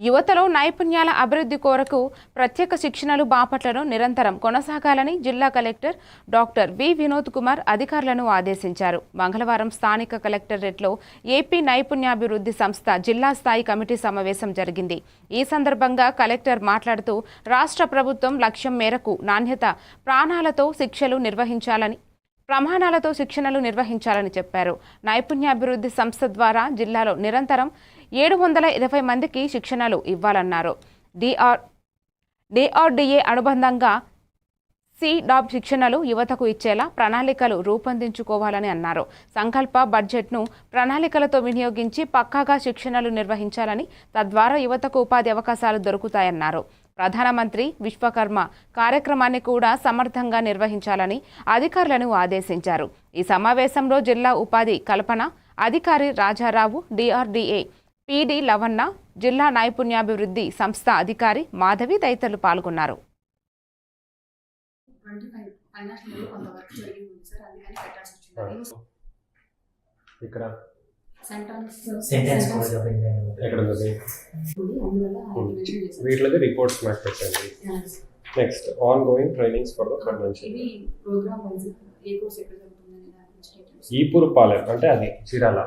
యువతలో నైపుణ్యాల అభివృద్ధి కొరకు ప్రత్యేక శిక్షణలు బాపట్లను నిరంతరం కొనసాగాలని జిల్లా collector doctor V Vinod Kumar అధికారులను ఆదేశించారు. మంగళవారం స్థానిక కలెక్టరేట్లో ఏపీ నైపుణ్యాభివృద్ధి సంస్థ జిల్లా స్థాయి కమిటీ సమావేశం జరిగింది. ఈ సందర్భంగా కలెక్టర్ మాట్లాడుతూ రాష్ట్ర ప్రభుత్వం లక్ష్యం మేరకు నాణ్యత ప్రాణాలతో శిక్షలు నిర్వహించాలని ప్రమాణాలతో శిక్షణలు నిర్వహించాలని చెప్పారు. నైపుణ్యాభివృద్ధి సంస్థ ద్వారా జిల్లాలో నిరంతరం ఏడు వందల ఇరవై మందికి శిక్షణలు ఇవ్వాలన్నారు. డిఆర్ డిఆర్డిఏ అనుబంధంగా సిడాబ్ శిక్షణలు యువతకు ఇచ్చేలా ప్రణాళికలు రూపొందించుకోవాలని అన్నారు. సంకల్ప బడ్జెట్ను ప్రణాళికలతో వినియోగించి పక్కాగా శిక్షణలు నిర్వహించాలని తద్వారా యువతకు ఉపాధి అవకాశాలు దొరుకుతాయన్నారు. ప్రధానమంత్రి విశ్వకర్మ కార్యక్రమాన్ని కూడా సమర్థంగా నిర్వహించాలని అధికారులను ఆదేశించారు. ఈ సమావేశంలో జిల్లా ఉపాధి కల్పన అధికారి రాజారావు డిఆర్డీఏ పిడి లవన్న జిల్లా నైపుణ్యాభివృద్ధి సంస్థ అధికారి మాధవి తదితరులు పాల్గొన్నారు. ఇక్కడ సెంటెన్స్ ఎక్కడ ఉంది? వీటిలోకి రిపోర్ట్స్ మ్యాచ్ పెట్టండి. Next on going trainings for the details Epuru Palem అంటే అది చీరాల.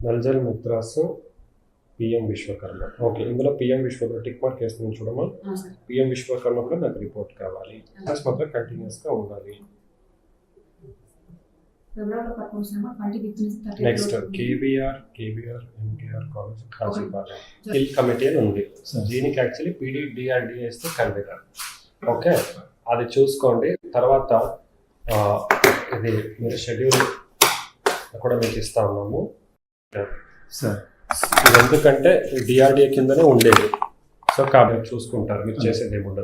నల్జల్ ముద్రాస్ పిఎం విశ్వకర్మ. ఓకే ఇందులో పిఎం విశ్వకర్మ టిక్ మార్క్ వేస్తుంది చూడమా పిఎం విశ్వకర్మ కూడా నాకు రిపోర్ట్ కావాలి. మాత్రం కంటిన్యూస్గా ఉండాలి. Twenty fifth next KBR KBR MKR college Kasipalem hill committee అని ఉంది. దీనికి యాక్చువల్లీ పీడీ డిఆర్డిఏ ఇస్తే కన్వీనర్ ఓకే అది చూసుకోండి. తర్వాత ఆ, ఇది మీరు షెడ్యూల్ కూడా మీకు ఇస్తా ఉన్నాము. సార్ ఎందుకంటే డిఆర్డిఏ కిందనే ఉండేది. సో కాబట్టి చూసుకుంటారు. మీరు చేసేది ఏముండదు.